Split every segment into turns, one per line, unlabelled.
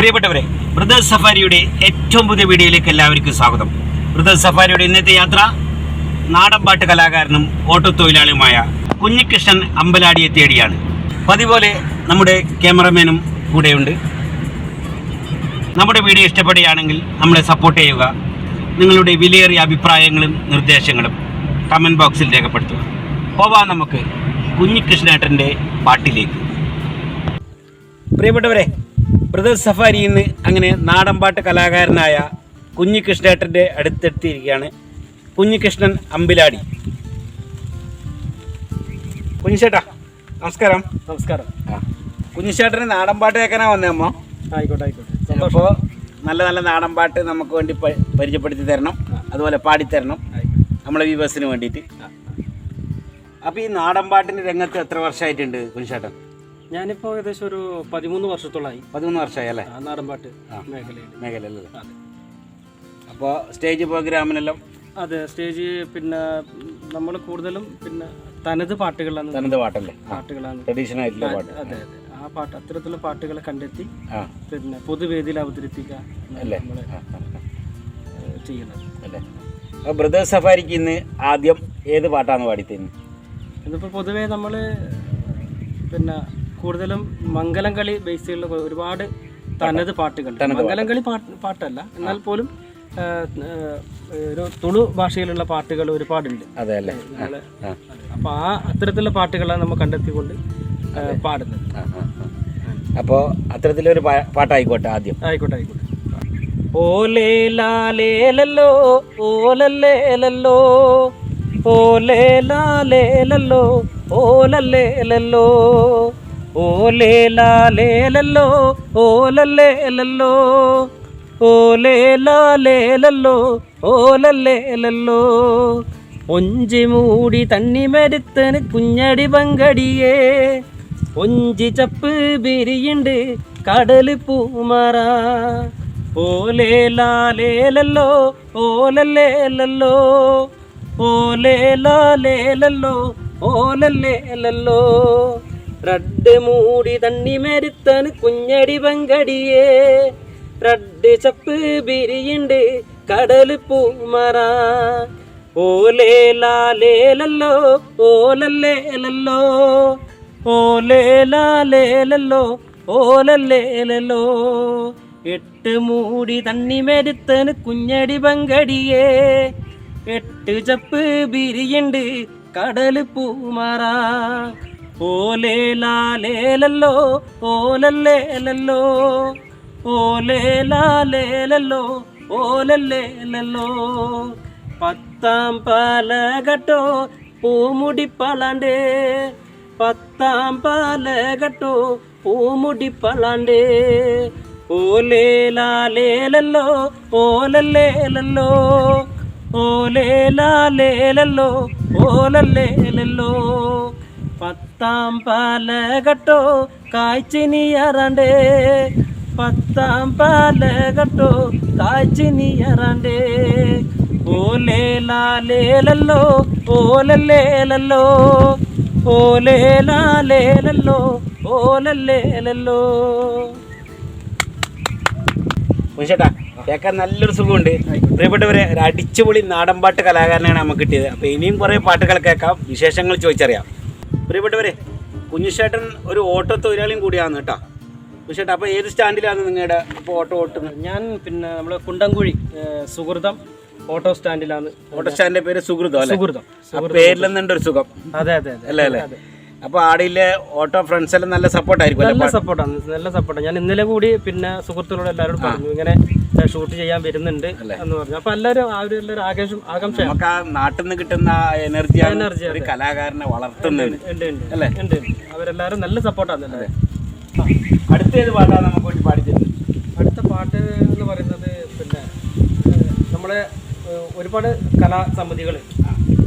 പ്രിയപ്പെട്ടവരെ ബ്രദേഴ്സ് സഫാരിയുടെ ഏറ്റവും പുതിയ വീഡിയോയിലേക്ക് എല്ലാവർക്കും സ്വാഗതം. ബ്രദേഴ്സ് സഫാരിയുടെ ഇന്നത്തെ യാത്ര നാടൻപാട്ട് കലാകാരനും ഓട്ടോ തൊഴിലാളിയുമായ കുഞ്ഞിക്കൃഷ്ണൻ അമ്പലാടിയെ തേടിയാണ്. പതിപോലെ നമ്മുടെ ക്യാമറമാനും കൂടെയുണ്ട്. നമ്മുടെ വീഡിയോ ഇഷ്ടപ്പെടുകയാണെങ്കിൽ നമ്മളെ സപ്പോർട്ട് ചെയ്യുക. നിങ്ങളുടെ വിലയേറിയ അഭിപ്രായങ്ങളും നിർദ്ദേശങ്ങളും കമന്റ് ബോക്സിൽ രേഖപ്പെടുത്തുക. പോവാം നമുക്ക് കുഞ്ഞികൃഷ്ണേട്ടന്റെ പാട്ടിലേക്ക്. പ്രിയപ്പെട്ടവരെ ബ്രദേഴ്സ് സഫാരിയിൽ നിന്ന് അങ്ങനെ നാടൻപാട്ട് കലാകാരനായ കുഞ്ഞികൃഷ്ണേട്ടന്റെ അടുത്തെത്തിയിരിക്കുകയാണ്. കുഞ്ഞികൃഷ്ണൻ അമ്പിലാടി. കുഞ്ഞിച്ചേട്ടാ നമസ്കാരം.
നമസ്കാരം.
കുഞ്ഞിച്ചേട്ടന് നാടൻപാട്ട് കേൾക്കാനാ വന്നേ അമ്മ?
ആയിക്കോട്ടെ ആയിക്കോട്ടെ.
അപ്പോൾ നല്ല നല്ല നാടൻപാട്ട് നമുക്ക് വേണ്ടി പരിചയപ്പെടുത്തി തരണം. അതുപോലെ പാടിത്തരണം. നമ്മളെ വ്യൂവേഴ്സിന് വേണ്ടിയിട്ട്. അപ്പോൾ ഈ നാടൻപാട്ടിന്റെ രംഗത്ത് എത്ര വർഷമായിട്ടുണ്ട് കുഞ്ഞിച്ചേട്ടൻ?
ഞാനിപ്പോൾ ഏകദേശം ഒരു പതിമൂന്ന് വർഷത്തോളമായി
പതിമൂന്ന് വർഷമായി അല്ലേ?
നാടൻപാട്ട്
മേഖല
മേഖലയിൽ
മേഖലയിൽ അപ്പോൾ സ്റ്റേജ് പ്രോഗ്രാമിനെല്ലാം?
അതെ സ്റ്റേജ് പിന്നെ നമ്മൾ കൂടുതലും പിന്നെ തനത് പാട്ടുകളാണ്
തനത് പാട്ടല്ലേ?
പാട്ടുകളാണ്.
ട്രഡീഷണൽ ആയിട്ടുള്ള പാട്ട്.
അതെ അതെ. ആ പാട്ട് അത്തരത്തിലുള്ള പാട്ടുകളെ കണ്ടെത്തി പിന്നെ പൊതുവേദിയിൽ അവതരിപ്പിക്കുക
അല്ലേ.
ചെയ്യുന്നത്.
അല്ലേ? അപ്പോൾ ബ്രദേഴ്സ് സഫാരിക്ക് ഇന്ന് ആദ്യം ഏത് പാട്ടാണ് പാടിത്തരുന്നത്?
ഇതിപ്പോൾ പൊതുവേ നമ്മൾ പിന്നെ കൂടുതലും മംഗലം കളി ബേസ് ചെയ്യുന്ന ഒരുപാട് തനത് പാട്ടുകൾ. മംഗലം കളി പാട്ടല്ല. എന്നാൽ പോലും ഒരു തുളു ഭാഷയിലുള്ള പാട്ടുകൾ ഒരുപാടുണ്ട്.
അതെ അല്ലേ?
അപ്പോൾ ആ അത്തരത്തിലുള്ള പാട്ടുകളാണ് നമ്മൾ കണ്ടെത്തിക്കൊണ്ട് പാടുന്നത്.
അപ്പോൾ അത്തരത്തിലൊരു പാട്ടായിക്കോട്ടെ ആദ്യം.
ആയിക്കോട്ടെ ആയിക്കോട്ടെ. ഓലേലാലേലല്ലോ ഓലല്ലേലല്ലോ ഓലേലാലേലല്ലോ ഓലല്ലേലല്ലോ ഓലല്ലേലല്ലോ ഓലേ ലാലേലല്ലോ ഓലല്ലേലല്ലോ ഓ ലാലേലല്ലോ ഓലല്ലേലല്ലോ. ഒഞ്ചി മൂടി തണ്ണി മരുത്തന് കുഞ്ഞടി പങ്കടിയേ. ഒഞ്ചി ചപ്പ് ബിരിയുണ്ട് കടൽ പൂമറ. ഓലേ ലാലേലല്ലോ ഓലല്ലേലല്ലോ ഓലേ ലാലേലല്ലോ ഓലല്ലേലല്ലോ. റഡ് മൂടി തണ്ണി മരുത്തൻ കുഞ്ഞടി പങ്കടിയേ. റഡ് ചപ്പ് ബിരിയുണ്ട് കടൽ പൂമറ. ഓലേ ലാലേലല്ലോ ഓലല്ലേലല്ലോ ഓലേ ലാലേലല്ലോ ഓലല്ലേലല്ലോ എട്ട് മൂടി തണ്ണി മരുത്തന് കുഞ്ഞടി പങ്കടിയേ. എട്ട് ചപ്പ് ബിരിയുണ്ട് കടൽ പൂമാറ. ഓലേ ലാലേലല്ലോ ഓലല്ലേലല്ലോ ഓലേ ലാലേലല്ലോ ഓലല്ലേലല്ലോ പത്താം പാലകട്ടോ പൂമുടി പളാണ്ടേ പത്താം പാലകട്ടോ പൂമുടി പളാണ്ടേ ഓലേ ലാലേലല്ലോ ഓലല്ലേലല്ലോ ഓലേ ലാലേലല്ലോ ഓലല്ലേലല്ലോ പത്താം പാലകട്ടോ കാഴ്ചനിയറണ്ടേ പത്താം പാലകട്ടോ കാഴ്ചനിയറണ്ടേ ഓലേ ലാലേലല്ലോ ഓലല്ലേലല്ലോ ഓലേ ലാലേലല്ലോ ഓലല്ലേലല്ലോ.
കുഞ്ഞിച്ചേട്ടാ കേൾക്കാൻ നല്ലൊരു സുഖമുണ്ട്. പ്രിയപ്പെട്ടവരെ ഒരു അടിച്ചുപൊളി നാടൻപാട്ട് കലാകാരനാണ് നമുക്ക് കിട്ടിയത്. അപ്പോൾ ഇനിയും കുറേ പാട്ടുകൾ കേൾക്കാം. വിശേഷങ്ങൾ ചോദിച്ചറിയാം. പ്രിയപ്പെട്ടവരെ കുഞ്ഞുശേട്ടൻ ഒരു ഓട്ടോ തൊഴിലാളിയും കൂടിയാണ് കേട്ടോ. കുഞ്ഞുശേട്ടൻ അപ്പോൾ ഏത് സ്റ്റാൻഡിലാണ് നിങ്ങളുടെ ഇപ്പോൾ ഓട്ടോ ഓട്ടുന്നത്?
ഞാൻ പിന്നെ നമ്മളെ കുണ്ടംകുഴി സുഹൃതം ഓട്ടോ സ്റ്റാൻഡിലാണ്.
ഓട്ടോ സ്റ്റാൻഡിന്റെ പേര് സുഹൃതം അല്ലേ?
സുഹൃതം.
പേരിലെന്നുണ്ട് ഒരു സുഖം?
അതെ അതെ അതെ
അല്ലേ അല്ലേ? അപ്പൊ ആടിയിലെ ഓട്ടോ ഫ്രണ്ട്സ് എല്ലാം നല്ല സപ്പോർട്ട് ആയിരിക്കും
നല്ല സപ്പോർട്ടാണ് നല്ല സപ്പോർട്ടാണ് ഞാൻ ഇന്നലെ കൂടി പിന്നെ സുഹൃത്തുക്കളോട് എല്ലാവരോടും പറഞ്ഞു ഇങ്ങനെ ഷൂട്ട് ചെയ്യാൻ വരുന്നുണ്ട് എന്ന് പറഞ്ഞു. അപ്പൊ എല്ലാവരും ആ ഒരു എല്ലാവരും ആകാശം ആകാംക്ഷയാണ്.
നമുക്ക് ആ നാട്ടിൽ നിന്ന് കിട്ടുന്ന എനർജി
എനർജി
ഒരു കലാകാരനെ വളർത്തുന്നത്.
ഉണ്ട് ഉണ്ട്
അല്ലേ?
ഉണ്ട്. ഉണ്ട്. അവരെല്ലാവരും നല്ല സപ്പോർട്ടാണ് അടുത്ത
അടുത്തേത് പാട്ടാണ് നമുക്ക് വേണ്ടി പാടിത്തരുന്നത്
അടുത്ത പാട്ട് എന്ന് പറയുന്നത് പിന്നെ നമ്മളെ ഒരുപാട് കലാസമിതികൾ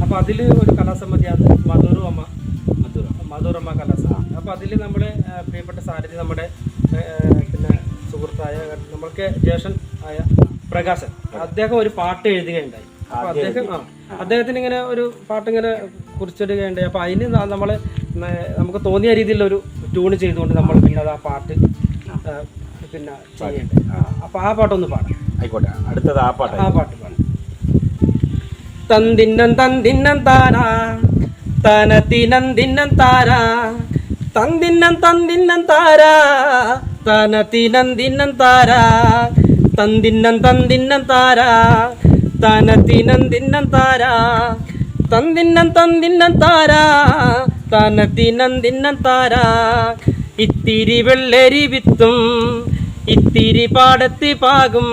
അപ്പോൾ അതിൽ ഒരു കലാസമിതിയാണ് മധുരു അമ്മ മധുരമ്മ കലാസമിതി. അപ്പോൾ അതിൽ നമ്മുടെ പ്രിയപ്പെട്ട സാരഥി നമ്മുടെ പിന്നെ സുഹൃത്തായ നമ്മൾക്ക് ജേഷൻ ആയ പ്രകാശൻ. അദ്ദേഹം ഒരു പാട്ട് എഴുതുകയുണ്ടായി. അപ്പൊ അദ്ദേഹം ആ അദ്ദേഹത്തിന് ഇങ്ങനെ ഒരു പാട്ട് ഇങ്ങനെ കുറിച്ചിടുകയുണ്ടായി. അപ്പൊ അതിന് നമ്മൾ നമുക്ക് തോന്നിയ രീതിയിലൊരു ട്യൂൺ ചെയ്തുകൊണ്ട് നമ്മൾ പിന്നെ അത് ആ പാട്ട് പിന്നെ ചെയ്യേണ്ടത് അപ്പൊ ആ പാട്ടൊന്ന് പാടാം.
ആയിക്കോട്ടെ. അടുത്തത് ആ പാട്ട്
ആ പാട്ട് പാടാം. തന്തിന്നം തന്തിന്നം താരാ തനത്തിനം തിന്നം താരാ തന്തിന്നം തന്തിന്നം താരാ തനത്തിനം തിന്നം താരാ തന്തിന്നം തന്തിന്നന്താര തനത്തിനന്തിന്നന്താര തനത്തിനം തിന്നം തന്തിന്നം തന്തിന്നം താരാ തനത്തിനം തിന്നം താരാ ഇത്തിരി വെള്ളരി വിത്തും ഇത്തിരി പാടത്തി പാകും.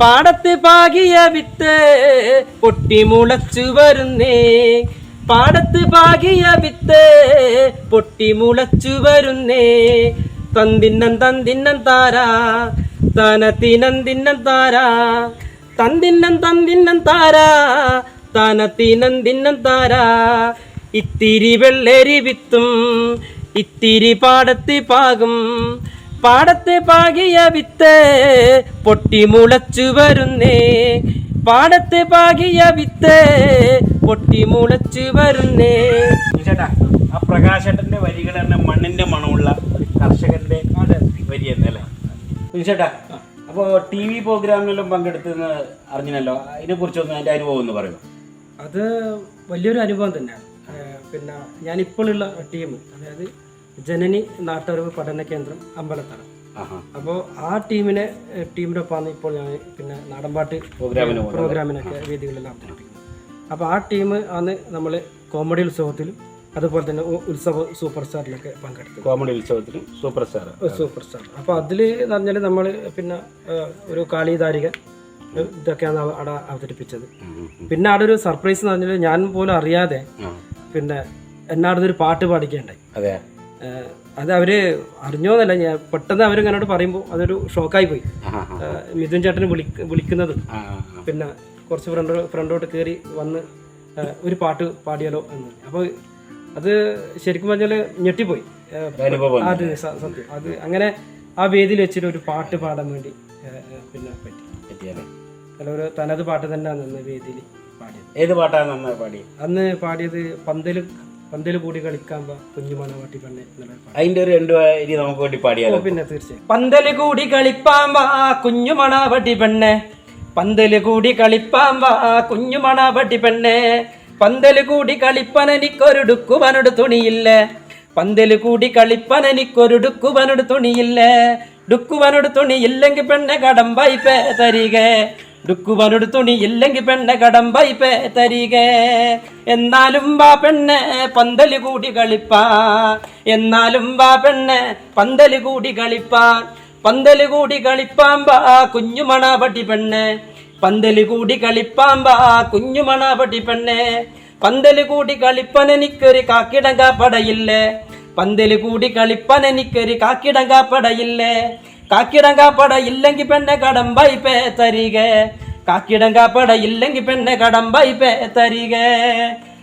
പാടത്ത് പാകിയ വിത്ത് പൊട്ടി മുളച്ചു വരുന്നേ. പാടത്ത് പാകിയ വിത്ത് പൊട്ടി മുളച്ചു വരുന്നേ. തന്തിന്നം തന്തിന്നം താരാ തനത്തിനം തിന്നം താരാ തന്തിന്നം തന്തിന്നം താരാ തനത്തിനം തിന്നം താരാ. ഇത്തിരി വെള്ളരി വിത്തും ഇത്തിരി പാടത്ത് പാകും. പാടത്തെ പാകിയ വിത്ത് പൊട്ടി മുളച്ചു വരുന്നേ. പാടത്തെ പാകിയ വിത്ത് പൊട്ടി മുളച്ചു വരുന്നേ.
ചേട്ടാ ആ പ്രകാശേട്ടന്റെ വരികൾ തന്നെ മണ്ണിന്റെ മണമുള്ള ഒരു കർഷകന്റെ വരി എന്നല്ലേ ചേട്ടാ അപ്പോൾ ടി വി പ്രോഗ്രാമിലും പങ്കെടുത്തെന്ന് അറിഞ്ഞല്ലോ അതിനെ കുറിച്ചൊന്ന് അതിന്റെ അനുഭവം എന്ന് പറയൂ
അത് വലിയൊരു അനുഭവം തന്നെയാണ്. പിന്നെ ഞാനിപ്പോഴുള്ള ടീം അതായത് ജനനി നാട്ടറിവ് പഠന കേന്ദ്രം
അമ്പലത്താണ്
അപ്പോൾ ആ ടീമിനെ ടീമിന്റെ ഒപ്പമാണ് ഇപ്പോൾ ഞാൻ പിന്നെ നാടൻപാട്ട് പ്രോഗ്രാമിനൊക്കെ വേദികളെല്ലാം അവതരിപ്പിക്കുന്നത്. അപ്പോൾ ആ ടീം ആണ് നമ്മൾ കോമഡി ഉത്സവത്തിലും അതുപോലെ തന്നെ ഉത്സവ സൂപ്പർ സ്റ്റാറിലൊക്കെ പങ്കെടുത്തു
കോമഡി ഉത്സവത്തിൽ സൂപ്പർ സ്റ്റാർ.
Super star. അപ്പോൾ അതിൽ എന്ന് പറഞ്ഞാൽ നമ്മൾ പിന്നെ ഒരു കാളിദാരിക ഏഹ്, ഇതൊക്കെയാണ് അവ- അവിടെ അവതരിപ്പിച്ചത്. പിന്നെ അവിടെ ഒരു സർപ്രൈസ് എന്ന് പറഞ്ഞാൽ ഞാൻ പോലും അറിയാതെ പിന്നെ എന്നാടത് ഒരു പാട്ട് പാടിക്കേണ്ടായി
അതെ
അത് അവർ അറിഞ്ഞോന്നല്ല ഞാൻ പെട്ടെന്ന് അവരിങ്ങനോട് പറയുമ്പോൾ അതൊരു ഷോക്കായി പോയി. മിഥുൻ ചേട്ടന് വിളി വിളിക്കുന്നതും. പിന്നെ കുറച്ച് ഫ്രണ്ട് ഫ്രണ്ടോട്ട് കയറി വന്ന് ഒരു പാട്ട് പാടിയാലോ എന്ന് അപ്പോൾ അത് ശരിക്കും പറഞ്ഞാൽ ഞെട്ടിപ്പോയി. അത് സത്യം. അത് അങ്ങനെ ആ വേദിയിൽ വെച്ചിട്ട് ഒരു പാട്ട് പാടാൻ വേണ്ടി പിന്നെ പറ്റി. അല്ല ഒരു തനത് പാട്ട് തന്നെയാണ് അന്ന് വേദിയിൽ പാടിയത്.
ഏത് പാട്ടാണ് അന്ന് പാടി
അന്ന് പാടിയത് പന്തൽ പന്തൽ കൂടി കളിക്കാൻ കുഞ്ഞുമണ വാട്ടി പെണ്ണെ പാട്ട്.
അതിന്റെ ഒരു രണ്ടു വരി നമുക്ക് വേണ്ടി പാടിയാലോ?
പിന്നെ തീർച്ചയായും. പന്തൽ കൂടി കളിപ്പാൻ വാ കുഞ്ഞുമണ വട്ടി പെണ്ണെ. പന്തൽ കൂടി കളിപ്പാൻ വാ കുഞ്ഞുമണ വട്ടി പെണ്ണെ. പന്തൽ കൂടി കളിപ്പനെനിക്കൊരു തുണിയില്ല. പന്തൽ കൂടി കളിപ്പനെനിക്കൊരു തുണിയില്ല. ഡുക്കുവനോട് തുണിയില്ലെങ്കിൽ പെണ്ണെ കടം പേ തരികെ. ഡുക്കുവനോട് തുണിയില്ലെങ്കിൽ പെണ്ണെ കടം പേ തരികെ. എന്നാലും വാ പെണ്ണെ പന്തൽ കൂടി കളിപ്പാ. എന്നാലും വാ പെണ്ണെ പന്തൽ കൂടി കളിപ്പാ. പന്തൽ കൂടി കളിപ്പാമ്പാ കുഞ്ഞുമണാപട്ടി പെണ്ണെ. പന്തൽ കൂടി കളിപ്പാമ്പാ കുഞ്ഞുമണാപടി പെണ്ണേ. പന്തൽ കൂടി കാക്കിടങ്ക പടയില്ലേ? പന്തൽ കൂടി കാക്കിടങ്ക പടയില്ലേ? കാക്കിടങ്ക പട ഇല്ലെങ്കിൽ പെണ്ണെ കടമ്പായി പേ തരികെ. കാക്കിടങ്ക പട ഇല്ലെങ്കിൽ പെണ്ണെ കടമ്പായി പേ തരികെ.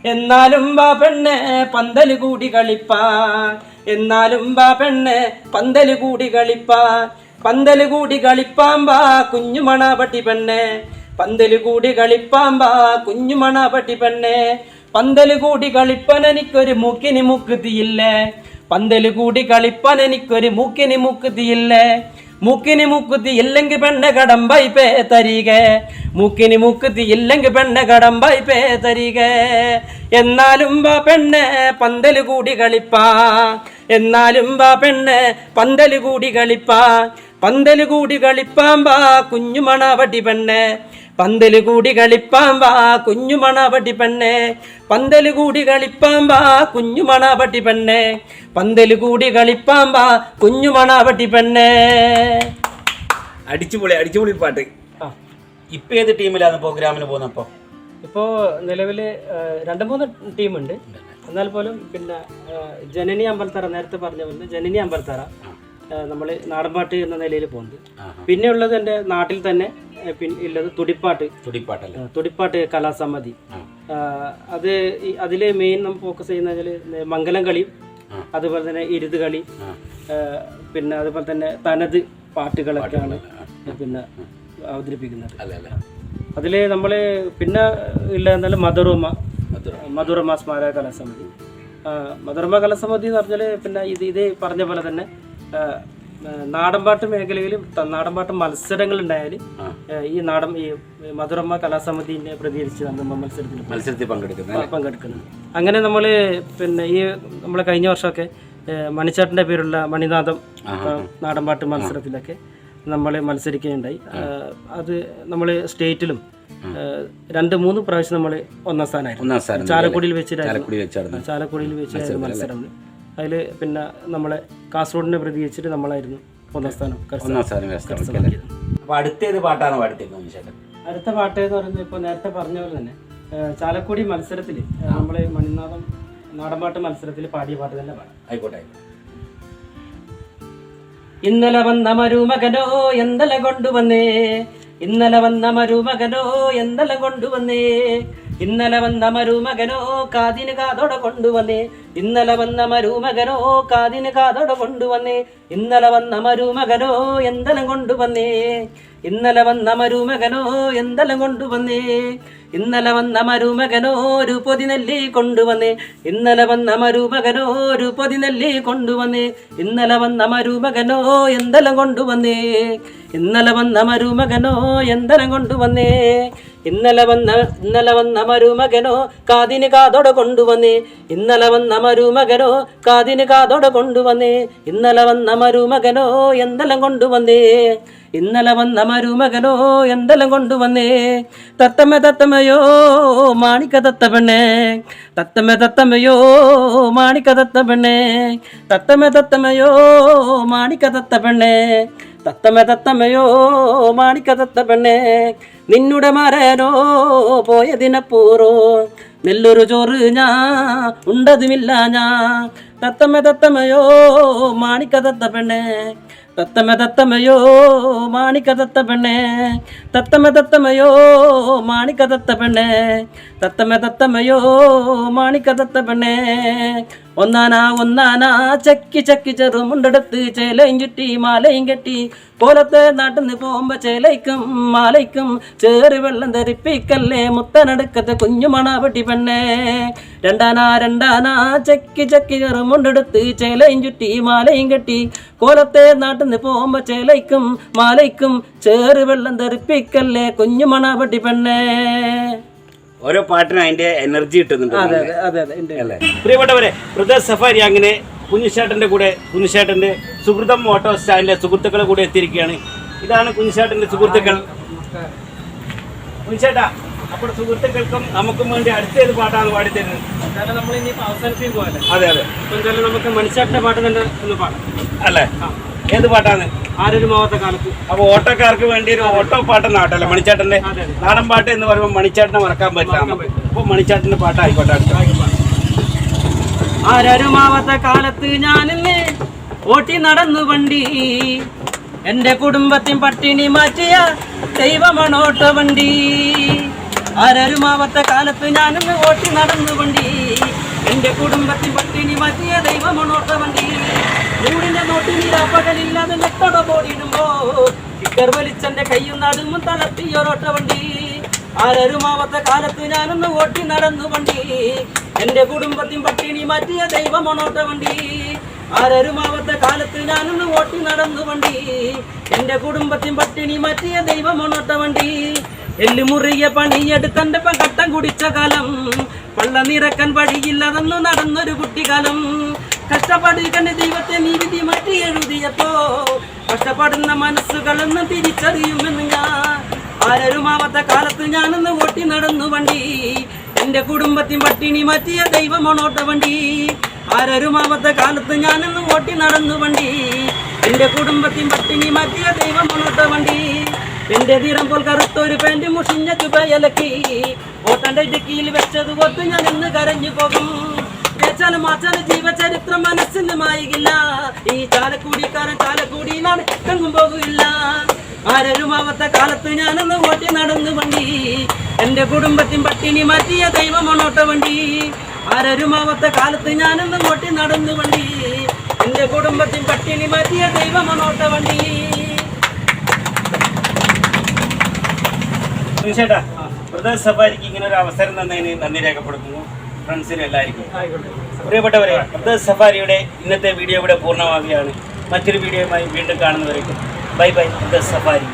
എന്നാലും വാ പെണ്ണെ പന്തൽ കൂടി കളിപ്പാ. എന്നാലും വാ പെണ്ണെ പന്തൽ കൂടി കളിപ്പാൻ പന്തൽ കൂടി കളിപ്പാമ്പാ കുഞ്ഞു കുഞ്ഞുമണാപട്ടി പെണ്ണെ. പന്തൽ കൂടി കളിപ്പാമ്പാ കുഞ്ഞു കുഞ്ഞുമണാപട്ടി പെണ്ണെ. പന്തൽ കൂടി കളിപ്പനെനിക്കൊരു മൂക്കിനി മുക്കുതിയില്ലേ. പന്തൽ കൂടി കളിപ്പനെനിക്കൊരു മൂക്കിനി മുക്കുതിയില്ലേ. മൂക്കിനി മുക്കുത്തി ഇല്ലെങ്കിൽ പെണ്ണെ കടം പേ തരിക. മൂക്കിനി മുക്കുത്തി ഇല്ലെങ്കിൽ പെണ്ണെ കടം പേ തരിക. എന്നാലും വാ പെണ്ണെ പന്തൽ കൂടി കളിപ്പാ. എന്നാലും വാ പെണ്ണെ പന്തൽ കൂടി കളിപ്പാ. പന്തൽ കൂടി കളിപ്പാൻ വാ കുഞ്ഞുമണാവട്ടി പെണ്ണെ. പന്തൽ കൂടി കളിപ്പാൻ വാ കുഞ്ഞുമണാവട്ടി പെണ്ണെ. പന്തൽ കൂടി കളിപ്പാൻ വാ കുഞ്ഞുമണാവട്ടി പെണ്ണെ. പന്തൽ കൂടി കളിപ്പാൻ വാ കുഞ്ഞുമണാവട്ടി പെണ്ണെ.
അടിച്ചുപൊളി അടിച്ചുപൊളി പാട്ട്. ഇപ്പൊ ഏത് ടീമിലാണ് പ്രോഗ്രാമിന് പോകുന്നപ്പോ
ഇപ്പോ നിലവിൽ രണ്ട് മൂന്ന് ടീമുണ്ട്. എന്നാൽ പോലും പിന്നെ ജനനി അമ്പലത്തറ നേരത്തെ പറഞ്ഞ പോലെ ജനനി അമ്പലത്തറ. നമ്മൾ നാടൻപാട്ട് എന്ന നിലയിൽ പോകുന്നത്.
പിന്നെയുള്ളത്
പിന്നെ ഉള്ളത് എന്റെ നാട്ടിൽ തന്നെ ഉള്ളത് തുടിപ്പാട്ട്.
തുടിപ്പാട്ടല്ലേ?
ആ, തുടിപ്പാട്ട് കലാസമിതി. അത് അതിൽ മെയിൻ നമ്മൾ ഫോക്കസ് ചെയ്യുന്ന വെച്ചാൽ മംഗലം
കളി.
അതുപോലെ തന്നെ ഇരുത് കളി പിന്നെ അതുപോലെ തന്നെ തനത് പാട്ടുകളൊക്കെയാണ് പിന്നെ അവതരിപ്പിക്കുന്നത്. അതിൽ നമ്മൾ പിന്നെ ഇല്ല എന്നാലും മധുറമ
മധുര
മധുറമ സ്മാരക കലാസമിതി. മധുറമ്മ മധുറമ കലാസമിതി എന്ന് പറഞ്ഞാൽ പിന്നെ ഇത് ഇതേ പറഞ്ഞ പോലെ തന്നെ നാടൻപാട്ട് മേഖലയിൽ നാടൻപാട്ട് മത്സരങ്ങൾ ഉണ്ടായാൽ ഈ നാടൻ ഈ മധുരമ്മ കലാസമിതിനെ പ്രതികരിച്ച് നമ്മൾ മത്സരത്തിൽ
മത്സരത്തിൽ പങ്കെടുക്കുന്നത്
പങ്കെടുക്കുന്നത്. അങ്ങനെ നമ്മൾ പിന്നെ ഈ നമ്മളെ കഴിഞ്ഞ വർഷമൊക്കെ മണിച്ചാട്ടിന്റെ പേരുള്ള മണിനാഥം നാടൻപാട്ട് മത്സരത്തിലൊക്കെ നമ്മൾ മത്സരിക്കുകയുണ്ടായി. അത് നമ്മൾ സ്റ്റേറ്റിലും രണ്ട് മൂന്ന് പ്രാവശ്യം നമ്മൾ ഒന്നാം സ്ഥാനമായിരുന്നു. ചാലക്കുടിയിൽ വെച്ചിട്ടായിരുന്നു. ചാലക്കുടിയിൽ വെച്ചായിരുന്നു മത്സരം. അതിൽ പിന്നെ നമ്മളെ കാസർഗോഡിനെ പ്രതികരിച്ചിട്ട് നമ്മളായിരുന്നു ഒന്നാം സ്ഥാനം
ഒന്നാം സ്ഥാനം കരസ്ഥമാക്കിയത് അടുത്തേത് പാട്ടാണ് കുഞ്ഞുശേട്ടൻ
അടുത്ത പാട്ട് എന്ന് പറയുന്നത് ഇപ്പോൾ നേരത്തെ പറഞ്ഞ പോലെ തന്നെ ചാലക്കുടി മത്സരത്തിൽ നമ്മൾ മണിനാഥം നാടൻപാട്ട് മത്സരത്തിൽ പാടിയ പാട്ട് തന്നെ പാടാം.
ആയിക്കോട്ടെ.
ഇന്നലെ വന്ന മരുമകനോ എന്തല കൊണ്ടുവന്നേ? ഇന്നലെ വന്ന മരുമകനോ എന്തല കൊണ്ടുവന്നേ? ഇന്നലെ വന്ന മരുമകനോ കാതിന് കാതോടെ കൊണ്ടുവന്നേ? ഇന്നലെ വന്ന മരുമകനോ കാതിന് കാതോടെ കൊണ്ടുവന്നേ. ഇന്നലെ വന്ന മരുമകനോ എന്തലം കൊണ്ടുവന്നേ. ഇന്നലെ വന്ന മരുമകനോ എന്തലം കൊണ്ടുവന്നേ. ഇന്നലെ വന്ന മരുമകനോ ഒരു പൊതി നെല്ലി കൊണ്ടുവന്നേ. ഇന്നലെ വന്ന മരുമകനോ ഒരു പൊതി നെല്ലി കൊണ്ടുവന്നേ. ഇന്നലെ വന്ന മരുമകനോ എന്തെല്ലാം കൊണ്ടുവന്നേ. ഇന്നലെ വന്ന മരുമകനോ എന്തെല്ലാം കൊണ്ടുവന്നേ. ഇന്നലെ വന്ന ഇന്നലെ വന്ന മരുമകനോ കാതിന് കാതോടെ കൊണ്ടുവന്നേ. ഇന്നലെ വന്ന മരുമകനോ കാതിന് കാതോടെ കൊണ്ടുവന്നേ. ഇന്നലെ വന്ന മരുമകനോ എന്തെല്ലാം കൊണ്ടുവന്നേ. ഇന്നലെ വന്ന മരുമകനോ എന്തെല്ലാം കൊണ്ടുവന്നേ. തത്തമ്മ തത്തമ്മയോ മാണിക്ക തത്ത പെണ്ണേ തത്തമ്മ തത്തമ്മയോ മാണിക്ക തത്ത പെണ്ണേ തത്തമ്മ തത്തമ്മയോ മാണിക്ക തത്ത പെണ്ണേ തത്തമ്മ തത്തമ്മയോ മാണിക്ക തത്ത പെണ്ണേ നിന്നുടെ മരനോ പോയതിനപ്പൂറോ നെല്ലൊരു ചോറ് ഞാ ഉണ്ടതുമില്ല ഞാ തത്തമ്മ തത്തമ്മയോ മാണിക്ക തത്ത പെണ്ണേ. തത്തമ്മ തത്തമ്മയോ മാണിക്ക തത്ത പെണ്ണേ. തത്തമ്മ തത്തമ്മയോ മാണിക്ക തത്ത പെണ്ണേ. തത്തമ്മ തത്തമ്മയോ മാണിക്ക തത്ത പെണ്ണേ. ഒന്നാനാ ഒന്നാനാ ചക്കി ചക്കി ചെറുമുണ്ടെടുത്ത് ചേലയും ചുറ്റി മാലയും കെട്ടി. കോലത്തെ നാട്ടിന്ന് പോകുമ്പോ ചേലയ്ക്കും മാലയ്ക്കും ചേറി വെള്ളം ധരിപ്പിക്കല്ലേ മുത്തനടുക്കത്തെ കുഞ്ഞു മണാപട്ടി പെണ്ണേ. രണ്ടാനാ രണ്ടാനാ ചക്കി ചക്കി ചെറുമുണ്ടെടുത്ത് ചേലയും ചുറ്റി മാലയും കെട്ടി. കോലത്തെ നാട്ടിന്ന് പോകുമ്പോ ചേലയ്ക്കും മാലയ്ക്കും ചേറി വെള്ളം ധരിപ്പിക്കല്ലേ കുഞ്ഞു മണാപട്ടി പെണ്ണേ.
ഓരോ പാട്ടിനും അതിന്റെ എനർജി കിട്ടുന്നുണ്ട്.
അതെ അതെ അതെ
അല്ലേ? പ്രിയപ്പെട്ടവരെ ഹൃദയ സഫാരി അങ്ങനെ കുഞ്ഞുശേട്ടന്റെ കൂടെ കുഞ്ഞുശേട്ടന്റെ സുഹൃതം ഓട്ടോ സ്റ്റാൻഡിലെ സുഹൃത്തുക്കളെ കൂടെ എത്തിയിരിക്കുകയാണ്. ഇതാണ് കുഞ്ഞുശേട്ടന്റെ സുഹൃത്തുക്കൾ. കുഞ്ഞുശേട്ടാ അപ്പോൾ സുഹൃത്തുക്കൾക്കും നമുക്കും വേണ്ടി അടുത്തേത് പാട്ടാണ് പാടിത്തരുന്നത്.
എന്തായാലും നമ്മൾ ഇനി
അതെ അതെ.
എന്തായാലും നമുക്ക് മനുഷ്യാട്ടന്റെ പാട്ട് തന്നെ ഒന്ന് പാടാം.
അല്ലേ? ഏത് പാട്ടാണ്?
ആരൊരു മാവാത്ത കാലത്ത്.
അപ്പൊ ഓട്ടക്കാർക്ക് വേണ്ടി ഒരു ഓട്ടോ പാട്ട് നാട്ടല്ലേ മണിച്ചേട്ടന്റെ. നാടൻ പാട്ട് എന്ന് പറയുമ്പോൾ മണിച്ചേട്ടനെ മറക്കാൻ പറ്റില്ല. അപ്പൊ മണിച്ചേട്ടന്റെ പാട്ടായിക്കോട്ടെ ആരൊരു
മാവാത്ത കാലത്ത് ഞാനിന്ന് ഓട്ടി നടന്നു വണ്ടി. എന്റെ കുടുംബത്തിൻ പട്ടിണി മാറ്റിയ ദൈവമണോട്ട വണ്ടി ആരരുമാവാത്ത കാലത്ത് ഞാനിന്ന് ഓട്ടി നടന്നു വണ്ടി. എന്റെ കുടുംബത്തിൻ പട്ടിണി മാറ്റിയ ദൈവമണോട്ട വണ്ടിയിൽ മൂടിന്റെ നോട്ടിനില്ല പകലില്ലാതെ നെട്ടോട പോടിയിടുമ്പോ ഇക്കർ വലിച്ചെന്റെ കയ്യും നടുമ്പും തലത്തിയൊരോട്ട വണ്ടി ആരരുമാവത്ത കാലത്ത് ഞാനൊന്ന് ഓട്ടി നടന്നു വണ്ടി. എന്റെ കുടുംബത്തിൻ പട്ടിണി മാറ്റിയ ദൈവമണോട്ട വണ്ടി ആരരുമാവത്ത കാലത്ത് ഞാനൊന്ന് ഓട്ടി നടന്നു വണ്ടി. എന്റെ കുടുംബത്തിൻ പട്ടിണി മാറ്റിയ ദൈവമണോട്ട വണ്ടി എല്ലു മുറിയ പണിയെടുത്തന്റെ കട്ടം കുടിച്ച കാലം. പള്ള നിറക്കാൻ വഴിയില്ലതെന്നു നടന്നൊരു കുട്ടിക്കാലം. കഷ്ടപ്പാടിക്കണ്ട് ദൈവത്തെ നീ വിധി മാറ്റി എഴുതിയപ്പോ കഷ്ടപ്പെടുന്ന മനസ്സുകളെന്ന് തിരിച്ചറിയുമെന്ന് ഞാൻ. ആരരുമാവാത്ത കാലത്ത് ഞാനൊന്ന് ഓട്ടി നടന്നു വണ്ടി. എന്റെ കുടുംബത്തിൻ പട്ടിണി മാറ്റിയ ദൈവമണോട്ട വണ്ടി. ആരരുമാവാത്ത കാലത്ത് ഞാനൊന്ന് ഓട്ടി നടന്നു വണ്ടി. എന്റെ കുടുംബത്തിൻ പട്ടിണി മാറ്റിയ ദൈവമണോട്ട വണ്ടി. എന്റെ തീരം പോൽ കറുത്തൊരു പാന്റ് മുഷിഞ്ഞ ചുബയലക്കി ഓട്ടന്റെ ഇടുക്കിയിൽ വെച്ചത് ഒത്ത് ഞാൻ ഇന്ന് കരഞ്ഞു പോകും. ഏച്ചാലും മാച്ചാലും ജീവചരിത്രം മനസ്സിന് മായികില്ല. ഈ ചാലക്കൂടിക്കാരൻ ചാലക്കൂടിയിലാണ് എങ്ങും പോകില്ല ആരരുമാവത്ത കാലത്ത് ഞാനൊന്ന് ഓട്ടി നടന്നു വണ്ടി. എന്റെ കുടുംബത്തിൻ പട്ടിണി മാറ്റിയ ദൈവമണോട്ട വണ്ടി ആരരുമാവത്ത കാലത്ത് ഞാനൊന്ന് ഓട്ടി നടന്നു വണ്ടി. എന്റെ കുടുംബത്തിൻ പട്ടിണി മാറ്റിയ ദൈവമണോട്ട വണ്ടി
ചേട്ടാ ബ്രദേഴ്സ് സഫാരിക്ക് ഇങ്ങനെ ഒരു അവസരം തന്നതിന് നന്ദി രേഖപ്പെടുത്തുന്നു. ഫ്രണ്ട്സിനും എല്ലാവർക്കും. പ്രിയപ്പെട്ടവരെ ബ്രദേഴ്സ് സഫാരിയുടെ ഇന്നത്തെ വീഡിയോ ഇവിടെ പൂർണമാവുകയാണ്. മറ്റൊരു വീഡിയോയുമായി വീണ്ടും കാണുന്നവരേക്കും. Bye bye brothers safari